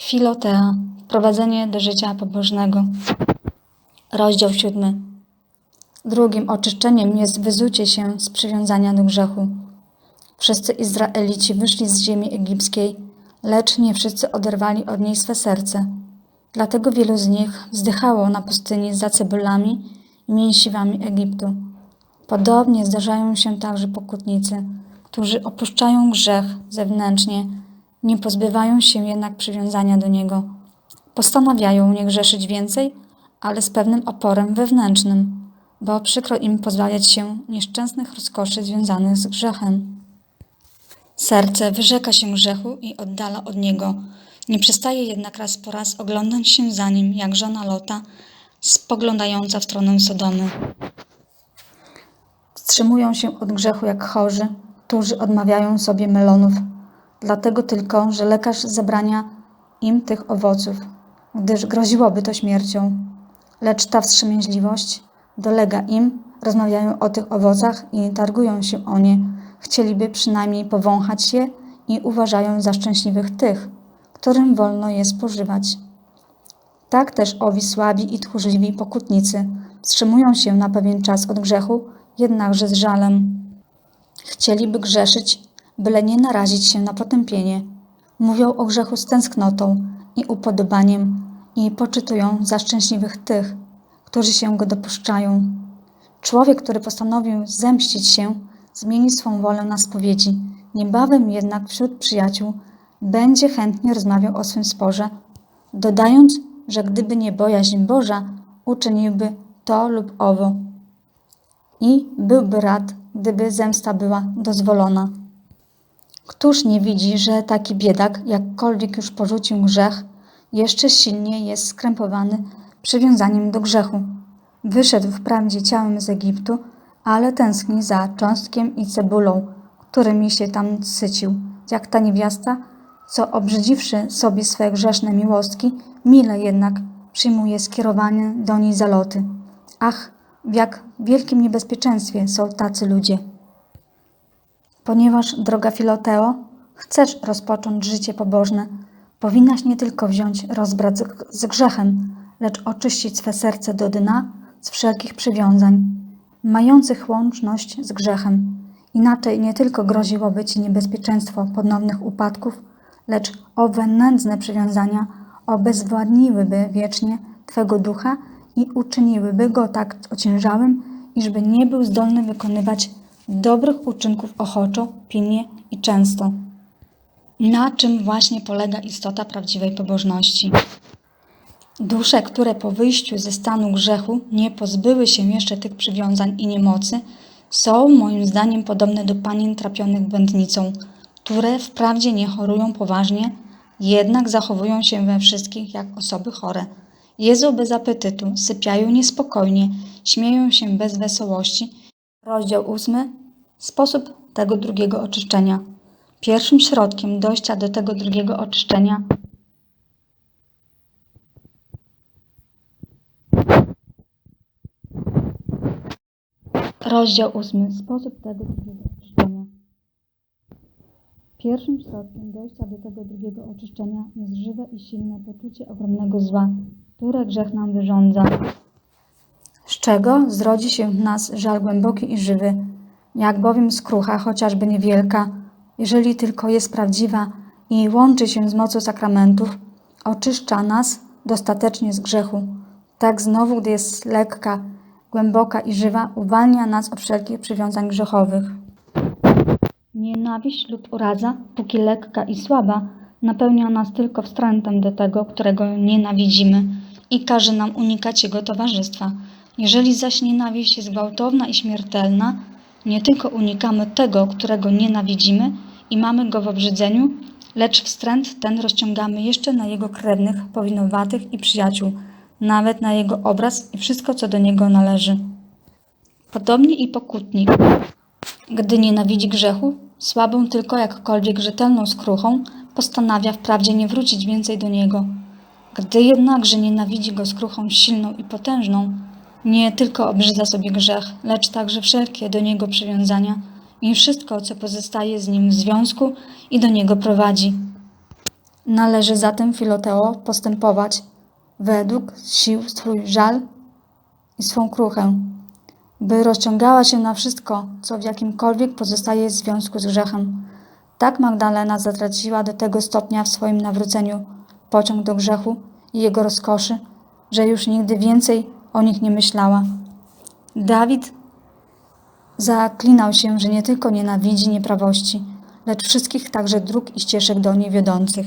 Filotea. Wprowadzenie do życia pobożnego. Rozdział siódmy. Drugim oczyszczeniem jest wyzucie się z przywiązania do grzechu. Wszyscy Izraelici wyszli z ziemi egipskiej, lecz nie wszyscy oderwali od niej swe serce. Dlatego wielu z nich wzdychało na pustyni za cebulami i mięsiwami Egiptu. Podobnie zdarzają się także pokutnicy, którzy opuszczają grzech zewnętrznie, nie pozbywają się jednak przywiązania do niego. Postanawiają nie grzeszyć więcej, ale z pewnym oporem wewnętrznym, bo przykro im pozbawiać się nieszczęsnych rozkoszy związanych z grzechem. Serce wyrzeka się grzechu i oddala od niego. Nie przestaje jednak raz po raz oglądać się za nim, jak żona Lota, spoglądająca w stronę Sodomy. Wstrzymują się od grzechu jak chorzy, którzy odmawiają sobie melonów, dlatego tylko, że lekarz zabrania im tych owoców, gdyż groziłoby to śmiercią. Lecz ta wstrzemięźliwość dolega im, rozmawiają o tych owocach i targują się o nie, chcieliby przynajmniej powąchać je i uważają za szczęśliwych tych, którym wolno je spożywać. Tak też owi słabi i tchórzliwi pokutnicy wstrzymują się na pewien czas od grzechu, jednakże z żalem. Chcieliby grzeszyć, byle nie narazić się na potępienie. Mówią o grzechu z tęsknotą i upodobaniem i poczytują za szczęśliwych tych, którzy się go dopuszczają. Człowiek, który postanowił zemścić się, zmieni swą wolę na spowiedzi. Niebawem jednak wśród przyjaciół będzie chętnie rozmawiał o swym sporze, dodając, że gdyby nie bojaźń Boża, uczyniłby to lub owo i byłby rad, gdyby zemsta była dozwolona. Któż nie widzi, że taki biedak, jakkolwiek już porzucił grzech, jeszcze silniej jest skrępowany przywiązaniem do grzechu. Wyszedł wprawdzie ciałem z Egiptu, ale tęskni za cząstkiem i cebulą, którymi się tam sycił, jak ta niewiasta, co obrzydziwszy sobie swe grzeszne miłostki, mile jednak przyjmuje skierowanie do niej zaloty. Ach, w jak wielkim niebezpieczeństwie są tacy ludzie. Ponieważ, droga Filoteo, chcesz rozpocząć życie pobożne, powinnaś nie tylko wziąć rozbrat z, grzechem, lecz oczyścić swe serce do dna z wszelkich przywiązań, mających łączność z grzechem. Inaczej nie tylko groziłoby ci niebezpieczeństwo ponownych upadków, lecz owe nędzne przywiązania obezwładniłyby wiecznie Twego ducha i uczyniłyby go tak ociężałym, iżby nie był zdolny wykonywać dobrych uczynków ochoczo, pilnie i często. Na czym właśnie polega istota prawdziwej pobożności. Dusze, które po wyjściu ze stanu grzechu nie pozbyły się jeszcze tych przywiązań i niemocy, są moim zdaniem podobne do panien trapionych błędnicą, które wprawdzie nie chorują poważnie, jednak zachowują się we wszystkich jak osoby chore. Jedzą bez apetytu, sypiają niespokojnie, śmieją się bez wesołości. Rozdział ósmy. Sposób tego drugiego oczyszczenia. Pierwszym środkiem dojścia do tego drugiego oczyszczenia Rozdział ósmy. Sposób tego drugiego oczyszczenia. Pierwszym środkiem dojścia do tego drugiego oczyszczenia jest żywe i silne poczucie ogromnego zła, które grzech nam wyrządza. Czego zrodzi się w nas żal głęboki i żywy, jak bowiem skrucha, chociażby niewielka, jeżeli tylko jest prawdziwa i łączy się z mocą sakramentów, oczyszcza nas dostatecznie z grzechu. Tak znowu, gdy jest lekka, głęboka i żywa, uwalnia nas od wszelkich przywiązań grzechowych. Nienawiść lub uraza, póki lekka i słaba, napełnia nas tylko wstrętem do tego, którego nienawidzimy i każe nam unikać jego towarzystwa. Jeżeli zaś nienawiść jest gwałtowna i śmiertelna, nie tylko unikamy tego, którego nienawidzimy i mamy go w obrzydzeniu, lecz wstręt ten rozciągamy jeszcze na jego krewnych, powinowatych i przyjaciół, nawet na jego obraz i wszystko, co do niego należy. Podobnie i pokutnik, gdy nienawidzi grzechu, słabą tylko jakkolwiek rzetelną skruchą, postanawia wprawdzie nie wrócić więcej do niego. Gdy jednakże nienawidzi go skruchą silną i potężną, nie tylko obrzydza sobie grzech, lecz także wszelkie do niego przywiązania i wszystko, co pozostaje z nim w związku i do niego prowadzi. Należy zatem Filoteo postępować według sił swój żal i swą kruchę, by rozciągała się na wszystko, co w jakimkolwiek pozostaje w związku z grzechem. Tak Magdalena zatraciła do tego stopnia w swoim nawróceniu pociąg do grzechu i jego rozkoszy, że już nigdy więcej o nich nie myślała. Dawid zaklinał się, że nie tylko nienawidzi nieprawości, lecz wszystkich także dróg i ścieżek do niej wiodących.